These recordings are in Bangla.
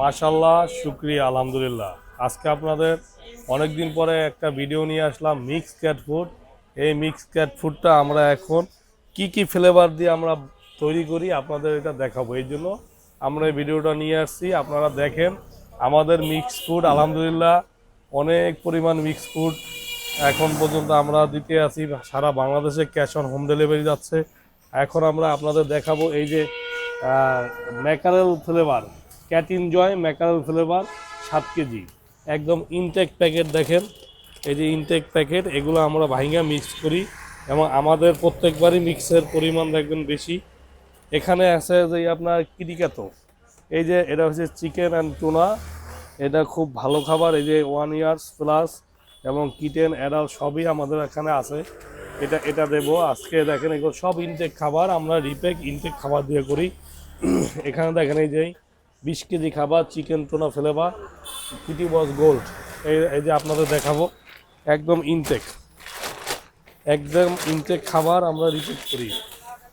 মাশাল্লাহ শুক্রিয়া, আলহামদুলিল্লাহ। আজকে আপনাদের অনেক দিন পরে একটা ভিডিও নিয়ে আসলাম মিক্স ক্যাট ফুড এই মিক্স ক্যাট ফুডটা আমরা এখন কি কি ফ্লেভার দিয়ে আমরা তৈরি করি আপনাদের এটা দেখাবো। এই জন্য আমরা এই ভিডিওটা নিয়ে আসছি। আপনারা দেখেন, আমাদের মিক্স ফুড আলহামদুলিল্লাহ, অনেক পরিমাণ মিক্স ফুড এখন পর্যন্ত আমরা দিতে আছি। সারা বাংলাদেশে ক্যাশ অন হোম ডেলিভারি যাচ্ছে। এখন আমরা আপনাদের দেখাবো এই যে mackerel flavour cat joy, mackerel flavour, সাত কেজি। একদম ইনটেক প্যাকেট দেখেন। এই যে ইনটেক প্যাকেট এগুলো আমরা ভাইঙ্গা মিক্স করি এবং আমাদের প্রত্যেকবারই মিক্সের পরিমাণ দেখবেন বেশি। এখানে আছে যে আপনার কিরিকাতো এই যে এটা হচ্ছে চিকেন অ্যান্ড টুনা এটা খুব ভালো খাবার। এই যে ওয়ান ইয়ার্স প্লাস এবং কিটেন অ্যাডাল সবই আমাদের এখানে আছে। এটা এটা দেবো। আজকে দেখেন এগুলো সব ইনটেক খাবার। আমরা রিপেক ইনটেক খাবার দিয়ে করি। এখানে দেখেন এই যে বিশ কেজি খাবার, chicken tuna flavour kitty boss gold. এই এই যে আপনাদের দেখাবো, একদম ইনটেক একদম ইনটেক খাবার আমরা রিপেক করি।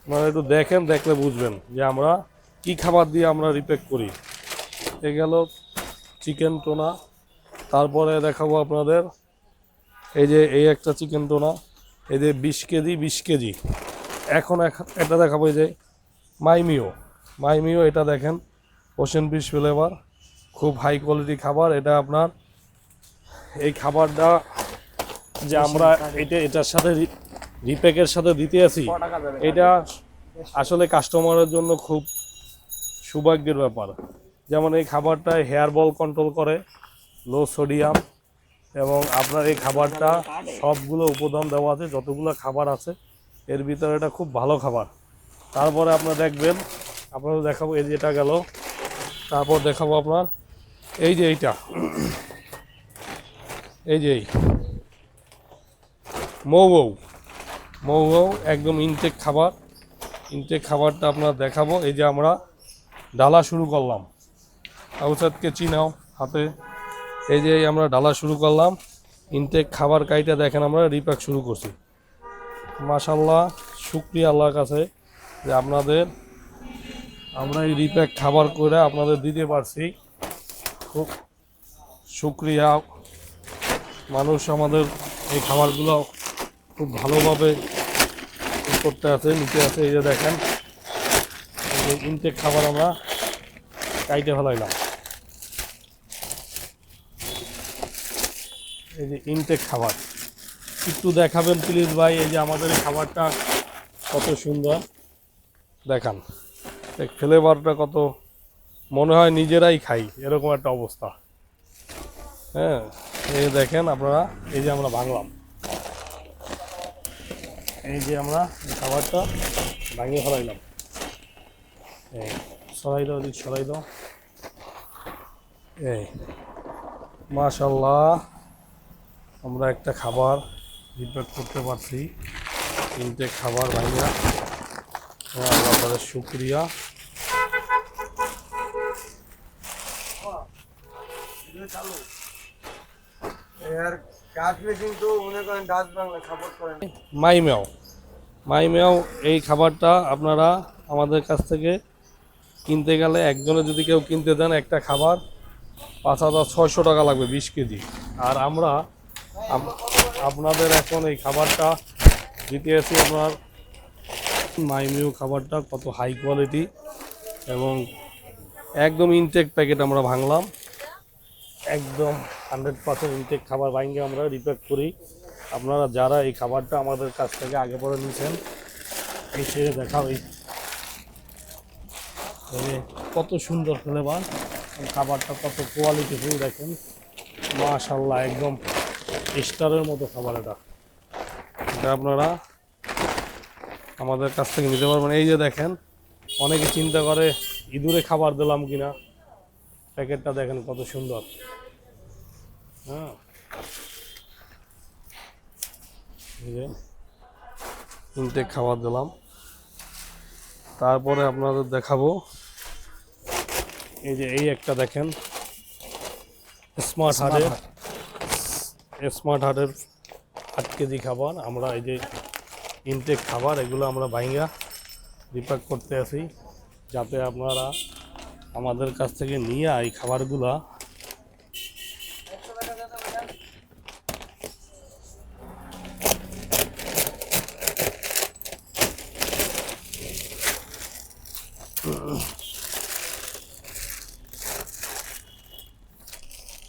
মানে একটু দেখেন, দেখলে বুঝবেন যে আমরা কি খাবার দিয়ে আমরা রিপেক করি। এ গেল চিকেন টোনা তারপরে দেখাবো আপনাদের, এই যে এই একটা চিকেন টোনা এই যে বিশ কেজি বিশ কেজি। এখন এটা দেখাবো, এই যে মাইমিও। মাইমিও এটা দেখেন ওশেন ফিশ ফ্লেভার খুব হাই কোয়ালিটি খাবার। এটা আপনার এই খাবারটা যে আমরা এটা এটার সাথে রিপ্যাকের সাথে দিতে আছি এটা আসলে কাস্টমারের জন্য খুব সৌভাগ্যের ব্যাপার। যেমন এই খাবারটা হেয়ার বল কন্ট্রোল করে লো সোডিয়াম এবং আপনার এই খাবারটা সবগুলো উপাদান দেওয়া আছে যতগুলো খাবার আছে এর ভিতরে এটা খুব ভালো খাবার। তারপরে আপনার দেখবেন আপনারা দেখাবো এই যেটা গেল। তারপর দেখাবো আপনার। এই যে এইটা। এই যে এই। মৌ মৌ একদম ইনটেক খাবার। ইনটেক খাবারটা আপনার দেখাবো। এই যে আমরা ডালা শুরু করলাম। আউসাদকে চিনাও হাতে। এই যে আমরা ডালা শুরু করলাম। ইনটেক খাবার কাইটা দেখেন আমরা রিপ্যাক শুরু করছি। মাশাল্লাহ শুক্রিয়া আল্লাহর কাছে যে আপনাদের আমরা এই রিপ্যাক খাবার করে আপনাদের দিতে পারছি। খুব শুক্রিয়া মানুষ আমাদের এই খাবারগুলো খুব ভালোভাবে করতে আছে, নিতে আছে, এই যে দেখেন। ইনটেক খাবার আমরা কাইটে ফেলাইলাম। এই যে ইনটেক খাবার। একটু দেখাবেন প্লিজ ভাই, এই যে আমাদের এই খাবারটা কত সুন্দর। দেখান। ফ্লেভারটা কত মনে হয় নিজেরাই খাই, এরকম একটা অবস্থা। হ্যাঁ এই দেখেন আপনারা, এই যে আমরা ভাঙলাম। এই যে আমরা খাবারটা ভাঙিয়ে ফেলাইলাম। সরাই দাও দিক সরাই দাও। এই মাশাল্লাহ আমরা একটা খাবার রিপেয়ার করতে পারছি। তিনটে খাবার ভাইয়া আল্লাহ তাদের শুক্রিয়া। মাইমেও মাইমেও এই খাবারটা আপনারা আমাদের কাছ থেকে কিনতে গেলে একজনে যদি কেউ কিনতে দেন একটা খাবার পাঁচ হাজার ছয়শো টাকা লাগবে বিশ কেজি। আর আমরা আপনাদের এখন এই খাবারটা দিতে আছি আপনার মাইমিউ খাবারটা কত হাই কোয়ালিটি এবং একদম ইনটেক প্যাকেট আমরা ভাঙলাম। একদম হান্ড্রেড পার্সেন্ট ইনটেক খাবার ভাঙে আমরা রিপ্যাক করি। আপনারা যারা এই খাবারটা আমাদের কাছ থেকে আগে পরে নিয়েছেন ছেড়ে দেখাও এই। কত সুন্দর ফ্লেভার খাবারটা কত কোয়ালিটি কোয়ালিটিফুল দেখেন। মাশাল্লাহ একদম স্টারের মতো খাবার এটা। এটা আপনারা আমাদের কাছ থেকে নিতে পারবেন। এই যে দেখেন অনেকে চিন্তা করে ইঁদুরে খাবার দিলাম কিনা? প্যাকেটটা দেখেন কত সুন্দর। হ্যাঁ। ইনটেক খাবার দিলাম। তারপরে আপনাদের দেখাবো। এই যে এই একটা দেখেন। স্মার্ট হার্টের স্মার্ট হার্টের আট কেজি খাবার। আমরা এই যে ইনটেক খাবার, এগুলো আমরা বাইঙ্গা রিপ্যাক করতে আসি। যাতে আপনারা আমাদের কাছ থেকে নিয়ে এই খাবারগুলা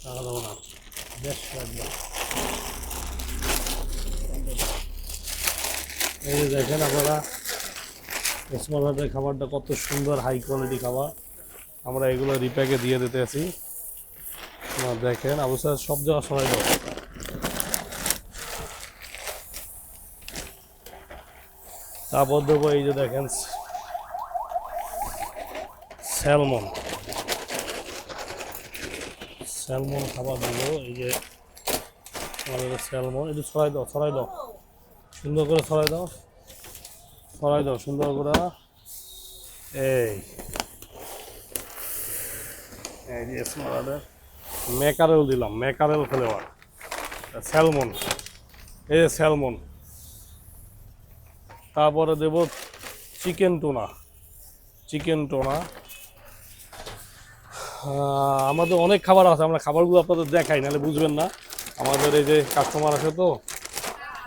টাকা দেবো না বেশ লাগবে এই যে দেখেন আপনারা ওসমান খাবারটা কত সুন্দর হাই কোয়ালিটি খাবার। আমরা এগুলো রিপ্যাকে দিয়ে দিতে আছি। দেখেন অবশ্যই সব জায়গা সবাই দাও। তারপর দেবো এই যে দেখেন স্যালমন স্যালমন খাবার দেবো এই যে আমাদের স্যালমন একটু ছড়াই দাও ছড়াই দাও। সুন্দর করে ছড়াই দাও। ছড়াই দাও, সুন্দর করে। এই। ম্যাকারেল দিলাম ম্যাকারেল ফ্লেভার স্যালমন এই যে স্যালমন তারপরে দেব চিকেন টোনা চিকেন টোনা আমাদের অনেক খাবার আছে আমরা খাবারগুলো আপনাদের দেখাই নাহলে বুঝবেন না। আমাদের এই যে কাস্টমার আছে তো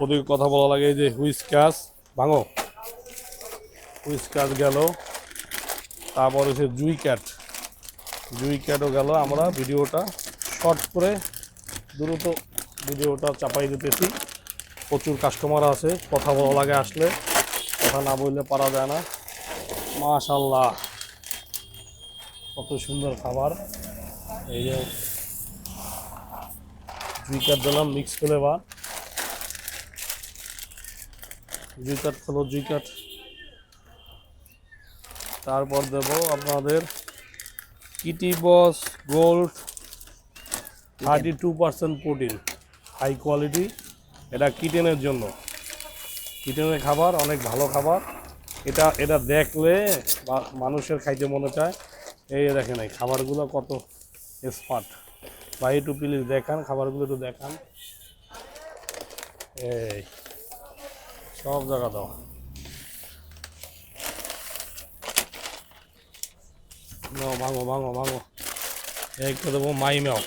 ওদের কথা বলা লাগে এই যে হুইসকাস ভাঙো। হুইসকাস গেল। তারপর হচ্ছে জুই ক্যাট। জুই ক্যাটও গেল আমরা ভিডিওটা শর্ট করে দ্রুত ভিডিওটা চাপাই দিতেছি। প্রচুর কাস্টমার আছে, কথা বলা লাগে আসলে কথা না বললে পারা যায় না। মাশাল্লাহ কত সুন্দর খাবার। এই যে জুই কাঠ দিলাম মিক্স ফ্লেভার হলো জুই কাঠ তারপর দেব আপনাদের kitty boss, gold thirty two percent protein high quality এটা কিটেনের জন্য। কিটেনের খাবার, অনেক ভালো খাবার। এটা এটা দেখলে মানুষের খাইতে মনে চায়। এই দেখেন এই খাবারগুলো কত স্মার্ট ভাই, একটু প্লিজ দেখান, খাবারগুলো একটু দেখান। এই, সব জায়গা দাও। নাও ভাঙো ভাঙো ভাঙো এই করে দেবো মাইমেও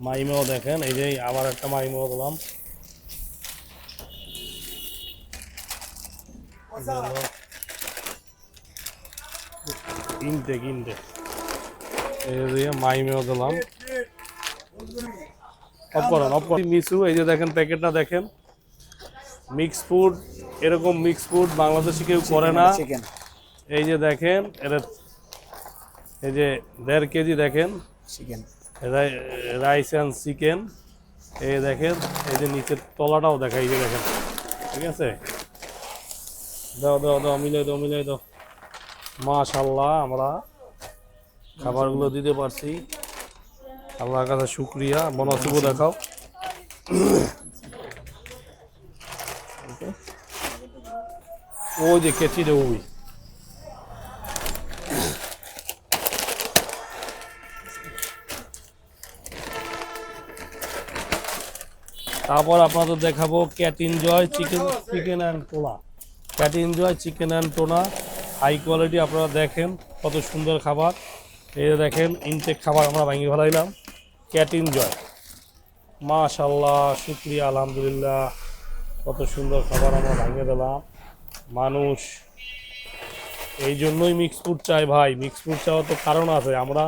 মাইমেও দেখেন এই যে আবার একটা মাইমেও দিলাম ইনটেক ইনটেক এই যে মাইমেও দিলাম অফ করেন মিসু এই যে দেখেন প্যাকেটটা দেখেন মিক্স ফুড এরকম মিক্স ফুড বাংলাদেশে কেউ করে না এই যে দেখেন এটা এই যে দেড় কেজি দেখেন। চিকেন রাইস অ্যান্ড চিকেন এই দেখেন এই যে নিচের তলাটাও দেখা এই যে দেখেন। ঠিক আছে? দাও দাও দাও মিলাই দাও মিলাই দাও। মাশাল্লাহ আমরা খাবারগুলো দিতে পারছি। আল্লাহর কাছে শুক্রিয়া বনসিবু দেখাও ওই যে কেচি রে ওই। তারপর আপনাদের দেখাবো cat enjoy chicken chicken and tuna cat enjoy chicken and tuna, high quality আপনারা দেখেন, কত সুন্দর খাবার। এই দেখেন ইনটেক খাবার আমরা ভাঙি ফেলাইলাম। Cat enjoy. মাশাল্লাহ শুক্রিয়া, আলহামদুলিল্লাহ। কত সুন্দর খাবার আমরা ভাঙিয়ে দিলাম। মানুষ, এই জন্যই মিক্স ফুড চাই ভাই। মিক্স ফুড চাওয়ার তো কারণ আছে। আমরা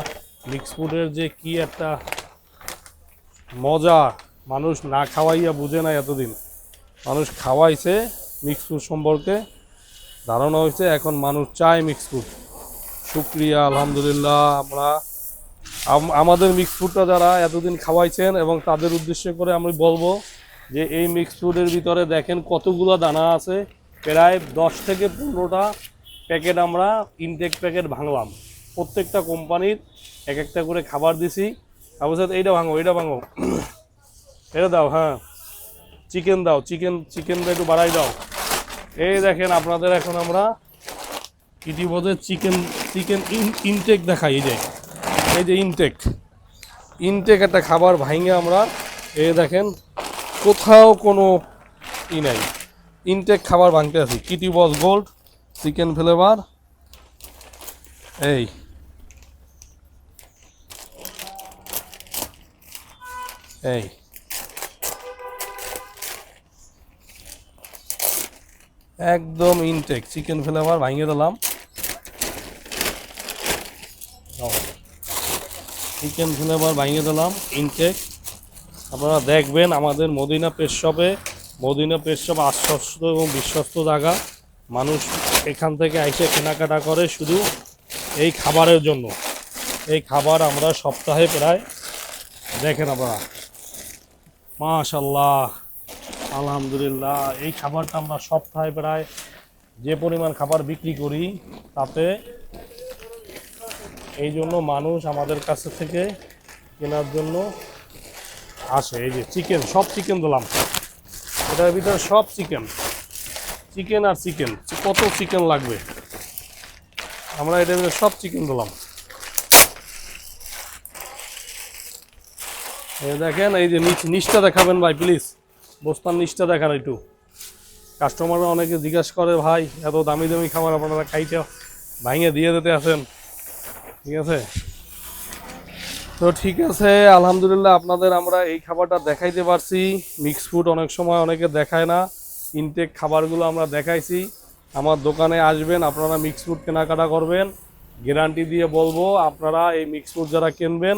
মিক্স ফুডের যে কি একটা মজা মানুষ না খাওয়াইয়া বুঝে না এতদিন। মানুষ খাওয়াইছে মিক্স ফুড সম্পর্কে। ধারণা হয়েছে এখন মানুষ চায় মিক্স ফুড শুক্রিয়া, আলহামদুলিল্লাহ, আমরা আমাদের মিক্স ফুডটা যারা এতদিন খাওয়াইছেন এবং তাদের উদ্দেশ্য করে আমি বলব যে এই মিক্স ফুডের ভিতরে দেখেন কতগুলো দানা আছে। প্রায় দশ থেকে পনেরোটা প্যাকেট আমরা ইনটেক প্যাকেট ভাঙলাম। প্রত্যেকটা কোম্পানির এক একটা করে খাবার দিছি। তারপর এইটা ভাঙো এইটা ভাঙো। এটা দাও হ্যাঁ। চিকেন দাও চিকেন চিকেনটা একটু বাড়াই দাও। এই দেখেন, আপনাদের এখন আমরা ইতিমধ্যে চিকেন চিকেন ইনটেক দেখাই, এই যে এই যে ইনটেক ইনটেক একটা খাবার ভাঙে আমরা এ দেখেন, কোথাও কোনো ই নাই। ইনটেক খাবার ভাঙতে আছি। Kitty boss gold chicken flavour এই। এই। একদম ইনটেক চিকেন ফ্লেভার ভাঙিয়ে দিলাম। চিকেন ফ্লেভার ভাঙিয়ে দিলাম ইনটেক আপনারা দেখবেন আমাদের মদিনা পেশ শপে মদিনা পেশ শপ আশ্বস্ত এবং বিশ্বস্ত জায়গা। মানুষ এখান থেকে এসে কেনাকাটা করে শুধু এই খাবারের জন্য। এই খাবার আমরা সপ্তাহে প্রায় দেখেন আপনারা। মাশাল্লাহ আলহামদুলিল্লাহ, এই খাবারটা আমরা সপ্তাহে প্রায় যে পরিমাণ খাবার বিক্রি করি তাতে এই জন্য মানুষ আমাদের কাছে থেকে কেনার জন্য আসে। এই যে চিকেন, সব চিকেন দিলাম। এটার ভিতরে সব চিকেন চিকেন আর চিকেন, কত চিকেন লাগবে? আমরা এটার ভিতরে সব চিকেন দিলাম। দেখেন, এই যে নিচ নিচটা দেখাবেন ভাই প্লিজ বস্তার নিচটা দেখান একটু। কাস্টমাররা অনেকে জিজ্ঞাসা করে, ভাই, এত দামি দামি খাবার আপনারা খাইতে ভাঙে দিয়ে দিতে আসেন। ঠিক আছে? তো ঠিক আছে, আলহামদুলিল্লাহ আপনাদের আমরা এই খাবারটা দেখাইতে পারছি। মিক্স ফুড অনেক সময় অনেকে দেখায় না। ইনটেক খাবারগুলো আমরা দেখাইছি। আমার দোকানে আসবেন, আপনারা মিক্স ফুড কেনাকাটা করবেন। গ্যারান্টি দিয়ে বলব, আপনারা এই মিক্স ফুড যারা কিনবেন,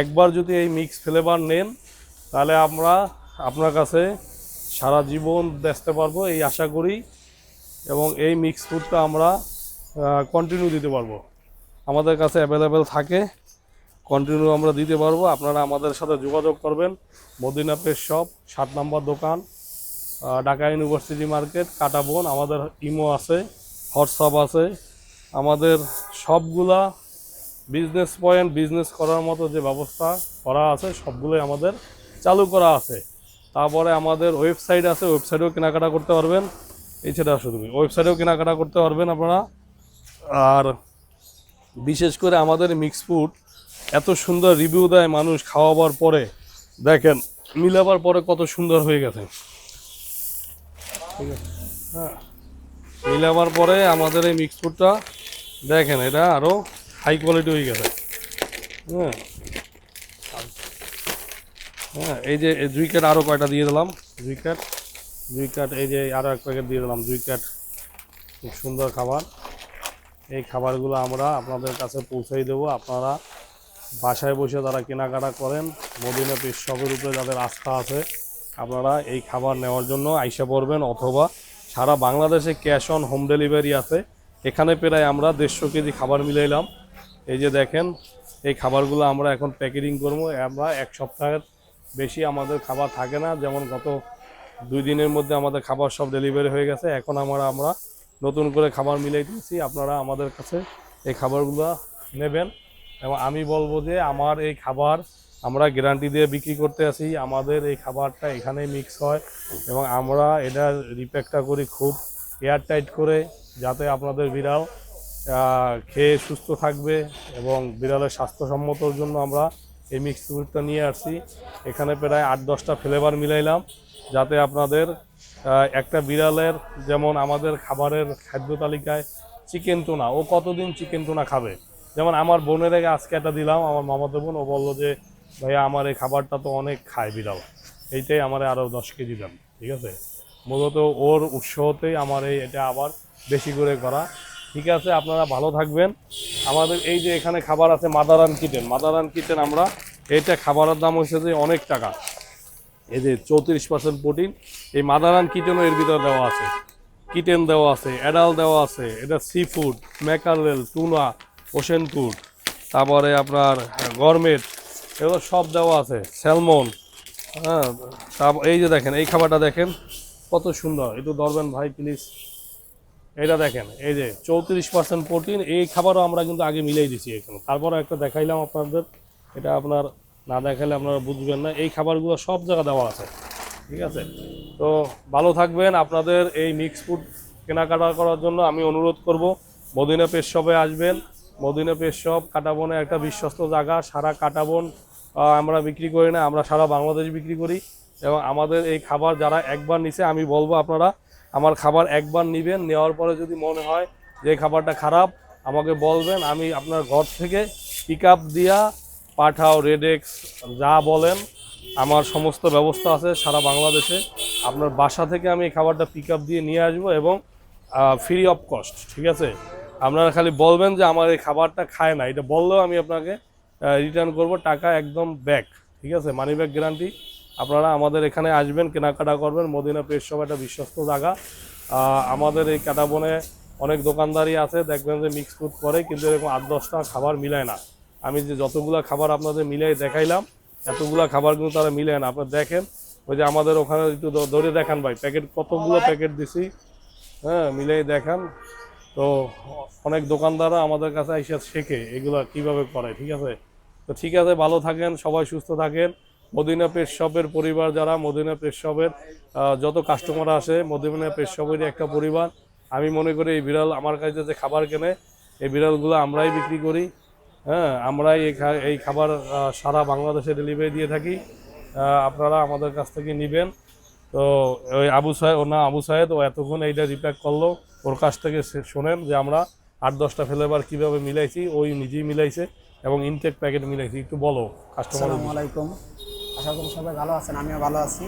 একবার যদি এই মিক্স ফ্লেভার নেন, তাহলে আমরা আপনার কাছে সারা জীবন দেখতে পারব, এই আশা করি। এবং এই মিক্স ফুডটা আমরা কন্টিনিউ দিতে পারব। আমাদের কাছে অ্যাভেলেবেল থাকে কন্টিনিউ আমরা দিতে পারব। আপনারা আমাদের সাথে যোগাযোগ করবেন। মদিনা পেশ শপ সাত নম্বর দোকান ঢাকা ইউনিভার্সিটি মার্কেট কাটাবন আমাদের ইমো আছে, হোয়াটসঅ্যাপ আছে। আমাদের সবগুলা বিজনেস পয়েন্ট বিজনেস করার মতো যে ব্যবস্থা করা আছে, সবগুলোই আমাদের চালু করা আছে। তারপরে আমাদের ওয়েবসাইট আছে, ওয়েবসাইটেও কেনাকাটা করতে পারবেন। সেটা শুধু ওয়েবসাইটেও কেনাকাটা করতে পারবেন আপনারা। আর বিশেষ করে আমাদের মিক্স ফুড এত সুন্দর রিভিউ দেয় মানুষ খাওয়াবার পরে। দেখেন, মিলাবার পরে কত সুন্দর হয়ে গেছে। ঠিক আছে? হ্যাঁ। মিলাবার পরে আমাদের এই মিক্স ফুডটা দেখেন এটা আরও হাই কোয়ালিটি হয়ে গেছে। হ্যাঁ। হ্যাঁ এই যে দুই ক্যাট আরও কয়টা দিয়ে দিলাম? দুই ক্যাট দুই ক্যাট এই যে আরও এক প্যাকেট দিয়ে দিলাম, দুই ক্যাট খুব সুন্দর খাবার। এই খাবারগুলো আমরা আপনাদের কাছে পৌঁছাই দেবো। আপনারা বাসায় বসে তারা কেনাকাটা করেন, মদিনা পেশ শপের উপরে যাদের আস্থা আছে, আপনারা এই খাবার নেওয়ার জন্য আইসা পড়বেন অথবা সারা বাংলাদেশে ক্যাশ অন হোম ডেলিভারি আছে। এখানে প্রায় আমরা দেড়শো কেজি খাবার মিলাইলাম। এই যে দেখেন, এই খাবারগুলো আমরা এখন প্যাকেটিং করব। আমরা এক সপ্তাহের বেশি আমাদের খাবার থাকে না। যেমন গত দুই দিনের মধ্যে আমাদের খাবার সব ডেলিভারি হয়ে গেছে। এখন আমরা আমরা নতুন করে খাবার মিলাই দিয়েছি। আপনারা আমাদের কাছে এই খাবারগুলো নেবেন। এবং আমি বলব যে আমার এই খাবার আমরা গ্যারান্টি দিয়ে বিক্রি করতে আসি আমাদের এই খাবারটা এখানেই মিক্স হয়। এবং আমরা এটা রিপ্যাকটা করি খুব এয়ার টাইট করে, যাতে আপনাদের বিড়াল খেয়ে সুস্থ থাকবে এবং বিড়ালের স্বাস্থ্যসম্মতর জন্য আমরা এই মিক্স ফ্রুটটা নিয়ে আসছি। এখানে প্রায় আট, দশটা ফ্লেভার মিলাইলাম, যাতে আপনাদের একটা বিড়ালের যেমন আমাদের খাবারের খাদ্য তালিকায় চিকেন টোনা ও কতদিন চিকেন টোনা খাবে? যেমন আমার বোনের আজকে একটা দিলাম, আমার মামাতো বোন, ও বলল যে, ভাইয়া, আমার এই খাবারটা তো অনেক খায় বিড়াল। এইটাই আমার আরও দশ কেজি দেন। ঠিক আছে? মূলত ওর উৎসাহতেই আমার এই, এটা আবার বেশি করে করা। ঠিক আছে, আপনারা ভালো থাকবেন। আমাদের এই যে এখানে খাবার আছে মাদারান কিচেন মাদারান কিচেন আমরা, এইটা খাবারের দাম হচ্ছে যে অনেক টাকা। এই যে চৌত্রিশ পার্সেন্ট প্রোটিন, এই মাদারান কিটেনও এর ভিতরে দেওয়া আছে। কিটেন দেওয়া আছে, অ্যাডাল দেওয়া আছে, এটা sea food mackerel, tuna, ocean food তারপরে আপনার গরমেট এগুলো সব দেওয়া আছে, স্যালমন হ্যাঁ তারপর এই যে দেখেন, এই খাবারটা দেখেন, কত সুন্দর। একটু ধরবেন ভাই প্লিজ এটা দেখেন, এই যে চৌত্রিশ পার্সেন্ট প্রোটিন এই খাবারও আমরা কিন্তু আগে মিলাই দিছি এখানে। তারপরে একটা দেখাইলাম আপনাদের, এটা আপনার না দেখালে আপনারা বুঝবেন না, এই খাবারগুলো সব জায়গা দেওয়া আছে, ঠিক আছে? তো ভালো থাকবেন, আপনাদের এই মিক্স ফুড কেনাকাটা করার জন্য আমি অনুরোধ করব, মদিনা পেশ শপে আসবেন, মদিনা পেশ শপ কাটাবনে একটা বিশ্বস্ত জায়গা, সারা কাটাবন আমরা বিক্রি করি না, আমরা সারা বাংলাদেশ বিক্রি করি, এবং আমাদের এই খাবার যারা একবার নিছে, আমি বলব আপনারা আমার খাবার একবার নিবেন, নেওয়ার পরে যদি মনে হয় যে খাবারটা খারাপ, আমাকে বলবেন, আমি আপনার ঘর থেকে পিক আপ দিয়া পাঠাও রেডেক্স যা বলেন। আমার সমস্ত ব্যবস্থা আছে সারা বাংলাদেশে। আপনার বাসা থেকে আমি এই খাবারটা পিক আপ দিয়ে নিয়ে আসব এবং ফ্রি অফ কস্ট ঠিক আছে? আপনারা খালি বলবেন যে আমার এই খাবারটা খায় না। এটা বললেও আমি আপনাকে রিটার্ন করব টাকা একদম ব্যাক ঠিক আছে? মানি ব্যাক গ্যারান্টি আপনারা আমাদের এখানে আসবেন কেনাকাটা করবেন মদিনা প্রেস সব একটা বিশ্বস্ত জায়গা। আমাদের এই কাটাবনে অনেক দোকানদারি আছে দেখবেন যে মিক্স ফুড করে কিন্তু এরকম আট দশটা খাবার মিলায় না। আমি যে যতগুলা খাবার আপনাদের মিলাই দেখাইলাম এতগুলা খাবার কিন্তু তারা মিলায় না। আপনারা দেখেন ওই যে আমাদের ওখানে একটু ধরে দেখান ভাই প্যাকেট কতগুলো প্যাকেট দিছি। হ্যাঁ মিলাই দেখান। তো অনেক দোকানদাররা আমাদের কাছে এসে শেখে এগুলো কীভাবে করে ঠিক আছে? তো ঠিক আছে ভালো থাকেন সবাই সুস্থ থাকেন। মদিনা পেট পরিবার যারা, মদিনা পেট যত কাস্টমার আসে, মদিনা পেট একটা পরিবার। আমি মনে করি এই বিড়াল আমার কাছে যে খাবার কেনে, এই বিড়ালগুলো আমরাই বিক্রি করি। হ্যাঁ আমরাই এই খাবার সারা বাংলাদেশে ডেলিভারি দিয়ে থাকি। আপনারা আমাদের কাছ থেকে নেবেন। তো ওই আবু সাহেব ও না আবু সাহেদ ও এতক্ষণ এইটা রিপ্যাক করল। ওর কাছ থেকে শোনেন যে আমরা আট, দশটা ফ্লেভার কীভাবে মিলাইছি, ওই নিজেই মিলাইছে এবং ইনটেক প্যাকেট মিলাইছি। একটু বলো কাস্টমার আলাইকুম। আশা করি সবাই ভালো আছেন, আমিও ভালো আছি।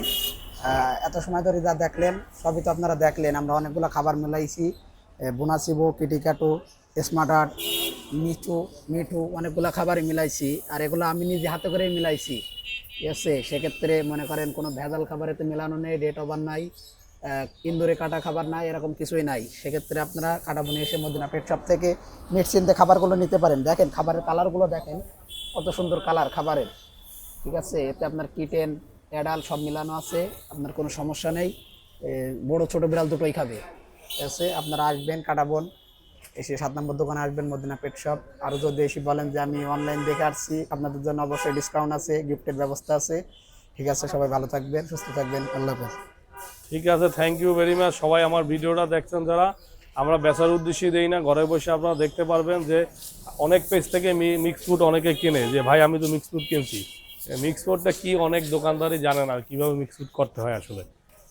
এত সময় ধরে যা দেখলেন, সবই তো আপনারা দেখলেন। আমরা অনেকগুলো খাবার মিলাইছি বোনাসিবো কিটিকাটো স্মার্টার মিঠু মিঠু, অনেকগুলো খাবারই মিলাইছি। আর এগুলো আমি নিজে হাতে করেই মিলাইছি। আছে? সেক্ষেত্রে মনে করেন কোনো ভেজাল খাবারে তো মেলানো নেই ডেট ওভার নাই ইন্দুরে কাটা খাবার নাই, এরকম কিছুই নাই। সেক্ষেত্রে আপনারা কাটা বনে এসে মদিনা পেট শপ থেকে মিট চিনতে খাবারগুলো নিতে পারেন। দেখেন, খাবারের কালারগুলো দেখেন, কত সুন্দর কালার খাবারের। ঠিক আছে? এতে আপনার কিটেন অ্যাডাল সব মিলানো আছে, আপনার কোনো সমস্যা নেই। বড় ছোট বিড়াল দুটোই খাবে। ঠিক আছে? আপনারা আসবেন, কাটাবন। এসে সাত নম্বর দোকানে আসবেন, মদিনা পেট শপ আরও যদি এসে বলেন যে, আমি অনলাইন দেখে আসছি, আপনাদের জন্য অবশ্যই ডিসকাউন্ট আছে গিফটের ব্যবস্থা আছে। ঠিক আছে? সবাই ভালো থাকবেন, সুস্থ থাকবেন। আল্লাহ হাফেজ। ঠিক আছে থ্যাংক ইউ ভেরি মাচ সবাই আমার ভিডিওটা দেখছেন যারা, আমরা বেচার উদ্দেশ্যে দেই না। ঘরে বসে আপনারা দেখতে পারবেন যে, অনেক পেজ থেকে মিক্স ফুড অনেকে কেনে, যে, ভাই, আমি তো মিক্স ফুড কিনছি। মিক্স ফুডটা কি অনেক দোকানদারই জানে না কীভাবে মিক্স ফ্রুট করতে হয় আসলে।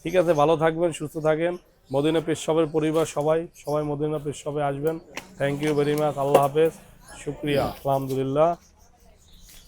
ঠিক আছে, ভালো থাকবেন, সুস্থ থাকেন। মদিনা পেশ সবের পরিবার সবাই সবাই মদিনা পেশ সবে আসবেন। থ্যাংক ইউ ভেরি মাচ আল্লাহ হাফেজ। শুক্রিয়া, আলহামদুলিল্লাহ।